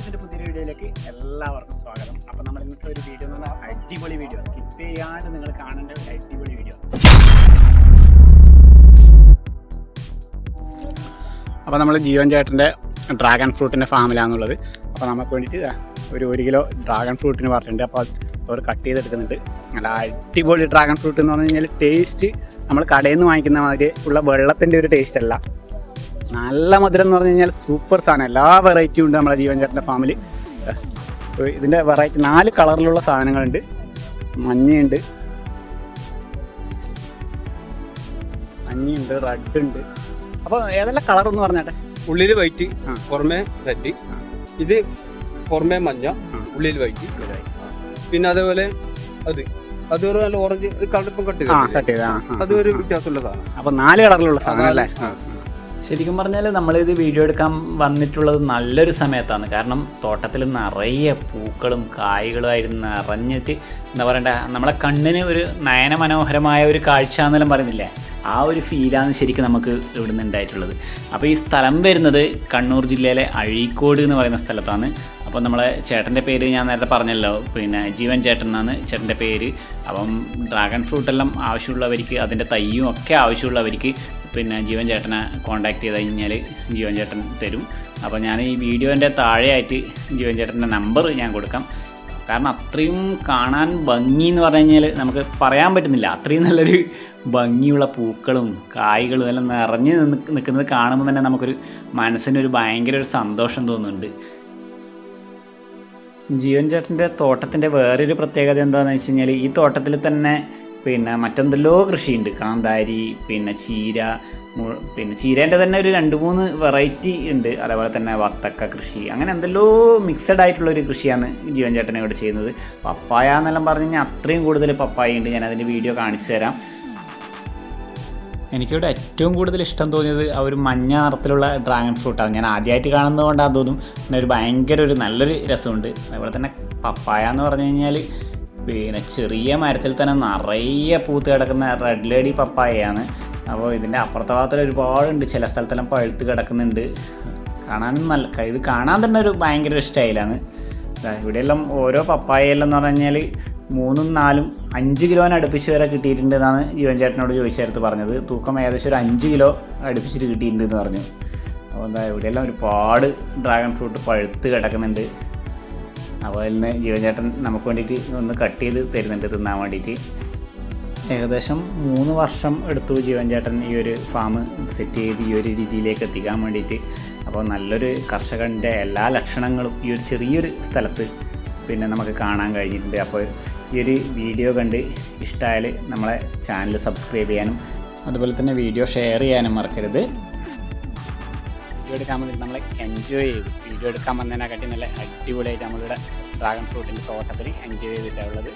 ഇതിന്റെ പുതിയ വീഡിയോയിലേക്ക് എല്ലാവർക്കും സ്വാഗതം. അപ്പോൾ നമ്മൾ ഇന്നത്തെ ഒരു വീഡിയോ എന്ന് പറഞ്ഞാൽ അടിപൊളി വീഡിയോ. സ്കിപ്പ് ചെയ്യാണ്ട് നിങ്ങൾ കാണേണ്ട ഒരു അടിപൊളി വീഡിയോ. അപ്പോൾ നമ്മൾ ജീവൻ ചേട്ടന്റെ ഡ്രാഗൺ ഫ്രൂട്ടിന്റെ ഫാമിലാണെന്നുള്ളത് അപ്പോൾ നമുക്ക് വേണ്ടിയിട്ട് ദാ ഒരു ഒരു കിലോ ഡ്രാഗൺ ഫ്രൂട്ടിന് പറഞ്ഞിട്ടുണ്ട്. അപ്പോൾ അവർ കട്ട് ചെയ്തെടുക്കുന്നുണ്ട്. നല്ല അടിപൊളി ഡ്രാഗൺ ഫ്രൂട്ട് എന്ന് പറഞ്ഞു കഴിഞ്ഞാൽ ടേസ്റ്റ് നമ്മൾ കടയിൽ നിന്ന് വാങ്ങിക്കുന്ന മാതിരി ഉള്ള വെള്ളത്തിന്റെ ഒരു ടേസ്റ്റ് അല്ല. നല്ല മധുരം എന്ന് പറഞ്ഞു കഴിഞ്ഞാൽ സൂപ്പർ സാധനം. എല്ലാ വെറൈറ്റിയും ഉണ്ട് നമ്മുടെ ജീവൻ ചേട്ടന്റെ ഫാമിൽ ഇതിന്റെ വെറൈറ്റി നാല് കളറിലുള്ള സാധനങ്ങളുണ്ട്. മഞ്ഞയുണ്ട്. മഞ്ഞയുണ്ട് റെഡ് ഉണ്ട്. അപ്പോൾ ഏതെല്ലാം കളർ എന്ന് പറഞ്ഞാട്ടെ ഉള്ളിൽ വൈറ്റ് പുറമേ റെഡ്. ഇത് പുറമേ മഞ്ഞ. ഉള്ളിൽ വൈറ്റ് പിന്നെ അതേപോലെ അത്. അത് ഒരു നല്ല ഓറഞ്ച് കളർ ഇപ്പം കട്ട് ചെയ്ത്? അത് ഒരു വ്യത്യാസമുള്ള സാധനം. അപ്പൊ നാല് കളറിലുള്ള സാധനം അല്ലേ. ശരിക്കും പറഞ്ഞാൽ നമ്മളിത് വീഡിയോ എടുക്കാൻ വന്നിട്ടുള്ളത് നല്ലൊരു സമയത്താണ്. കാരണം തോട്ടത്തിൽ നിറയെ പൂക്കളും കായ്കളുമായിരുന്നു നിറഞ്ഞിട്ട് എന്താ പറയണ്ട നമ്മളെ കണ്ണിന് ഒരു നയനമനോഹരമായ ഒരു കാഴ്ച എന്നെല്ലാം പറയുന്നില്ലേ? ആ ഒരു ഫീലാണ് ശരിക്കും നമുക്ക് ഇവിടുന്ന് ഉണ്ടായിട്ടുള്ളത്. അപ്പോൾ ഈ സ്ഥലം വരുന്നത് കണ്ണൂർ ജില്ലയിലെ അഴീക്കോട് എന്ന് പറയുന്ന സ്ഥലത്താണ്. അപ്പോൾ നമ്മളെ ചേട്ടന്റെ പേര് ഞാൻ നേരത്തെ പറഞ്ഞല്ലോ പിന്നെ ജീവൻ ചേട്ടൻ എന്നാണ് ചേട്ടന്റെ പേര്. അപ്പം ഡ്രാഗൺ ഫ്രൂട്ടെല്ലാം ആവശ്യമുള്ളവർക്ക് അതിന്റെ തയ്യും ഒക്കെ ആവശ്യമുള്ളവർക്ക് പിന്നെ ജീവൻ ചേട്ടനെ കോൺടാക്ട് ചെയ്ത് കഴിഞ്ഞാൽ ജീവൻ ചേട്ടൻ തരും. അപ്പോൾ ഞാൻ ഈ വീഡിയോന്റെ താഴെയായിട്ട് ജീവൻ ചേട്ടന്റെ നമ്പർ ഞാൻ കൊടുക്കാം. കാരണം അത്രയും കാണാൻ ഭംഗി എന്ന് പറഞ്ഞു കഴിഞ്ഞാൽ നമുക്ക് പറയാൻ പറ്റുന്നില്ല. അത്രയും നല്ലൊരു ഭംഗിയുള്ള പൂക്കളും കായ്കളും എല്ലാം നിറഞ്ഞ് നിൽക്കുന്നത് കാണുമ്പോൾ തന്നെ നമുക്കൊരു മനസ്സിനൊരു ഭയങ്കര ഒരു സന്തോഷം തോന്നുന്നുണ്ട്. ജീവൻ ചേട്ടന്റെ തോട്ടത്തിന്റെ വേറൊരു പ്രത്യേകത എന്താണെന്ന് വെച്ച് കഴിഞ്ഞാൽ ഈ തോട്ടത്തിൽ തന്നെ പിന്നെ മറ്റെന്തെല്ലോ കൃഷിയുണ്ട്. കാന്താരി പിന്നെ ചീര പിന്നെ ചീരേന്റെ തന്നെ ഒരു രണ്ട് മൂന്ന് വെറൈറ്റി ഉണ്ട്. അതേപോലെ തന്നെ വത്തക്ക കൃഷി. അങ്ങനെ എന്തെല്ലോ മിക്സഡ് ആയിട്ടുള്ള ഒരു കൃഷിയാണ് ജീവൻ ചേട്ടനെ ഇവിടെ ചെയ്യുന്നത്. പപ്പായ എന്നെല്ലാം പറഞ്ഞു കഴിഞ്ഞാൽ അത്രയും കൂടുതൽ പപ്പായ ഉണ്ട്. ഞാൻ അതിന്റെ വീഡിയോ കാണിച്ചു തരാം. എനിക്കിവിടെ ഏറ്റവും കൂടുതൽ ഇഷ്ടം തോന്നിയത് ആ ഒരു മഞ്ഞ നിറത്തിലുള്ള ഡ്രാഗൺ ഫ്രൂട്ടാണ് ഞാൻ ആദ്യമായിട്ട് കാണുന്നതുകൊണ്ടാണ് തോന്നും. പിന്നെ ഒരു ഭയങ്കര ഒരു നല്ലൊരു രസമുണ്ട്. അതുപോലെ തന്നെ പപ്പായ എന്ന് പറഞ്ഞു കഴിഞ്ഞാൽ പിന്നെ ചെറിയ മരത്തിൽ തന്നെ നിറയെ പൂത്ത് കിടക്കുന്ന റെഡ് ലേഡി പപ്പായയാണ്. അപ്പോൾ ഇതിന്റെ അപ്പുറത്തെ ഭാഗത്തിൽ ഒരുപാടുണ്ട്. ചില സ്ഥലത്തെല്ലാം പഴുത്ത് കിടക്കുന്നുണ്ട്. കാണാനും നല്ല ഇത് കാണാൻ തന്നെ ഒരു ഭയങ്കര സ്റ്റൈലാണ്. ഇവിടെയെല്ലാം ഓരോ പപ്പായയെല്ലാം എന്ന് പറഞ്ഞു കഴിഞ്ഞാൽ മൂന്നും നാലും അഞ്ച് കിലോന് അടുപ്പിച്ച് വരെ കിട്ടിയിട്ടുണ്ട് എന്നാണ് ജീവൻ ചേട്ടനോട് ചോദിച്ചേർത്ത് പറഞ്ഞത്. തൂക്കം ഏകദേശം ഒരു അഞ്ച് കിലോ അടുപ്പിച്ചിട്ട് കിട്ടിയിട്ടുണ്ട് എന്ന് പറഞ്ഞു. അപ്പോൾ എന്താ ഇവിടെയെല്ലാം ഒരുപാട് ഡ്രാഗൺ ഫ്രൂട്ട് പഴുത്ത് കിടക്കുന്നുണ്ട്. അപ്പോൾ തന്നെ ജീവചേട്ടൻ നമുക്ക് വേണ്ടിയിട്ട് ഒന്ന് കട്ട് ചെയ്ത് തരുന്നുണ്ട് തിന്നാൻ വേണ്ടിയിട്ട്. ഏകദേശം മൂന്ന് വർഷം എടുത്തു ജീവൻ ചേട്ടൻ ഈ ഒരു ഫാം സെറ്റ് ചെയ്ത് ഈ ഒരു രീതിയിലേക്ക് എത്തിക്കാൻ വേണ്ടിയിട്ട്. അപ്പോൾ നല്ലൊരു കർഷകന്റെ എല്ലാ ലക്ഷണങ്ങളും ഈ ഒരു ചെറിയൊരു സ്ഥലത്ത് പിന്നെ നമുക്ക് കാണാൻ കഴിഞ്ഞിട്ടുണ്ട്. അപ്പോൾ ഈ ഒരു വീഡിയോ കണ്ട് ഇഷ്ടമായാൽ നമ്മളെ ചാനൽ സബ്സ്ക്രൈബ് ചെയ്യാനും അതുപോലെ തന്നെ വീഡിയോ ഷെയർ ചെയ്യാനും മറക്കരുത്. വീഡിയോ എടുക്കാൻ വന്നിട്ട് നമ്മൾ എൻജോയ് ചെയ്തു. വീഡിയോ എടുക്കാൻ വന്നതിനെക്കാട്ടി നല്ല അടിപൊളിയായിട്ട് നമ്മളിവിടെ ഡ്രാഗൺ ഫ്രൂട്ടിന്റെ തോട്ടത്തിൽ എൻജോയ് ചെയ്തിട്ടുള്ളത്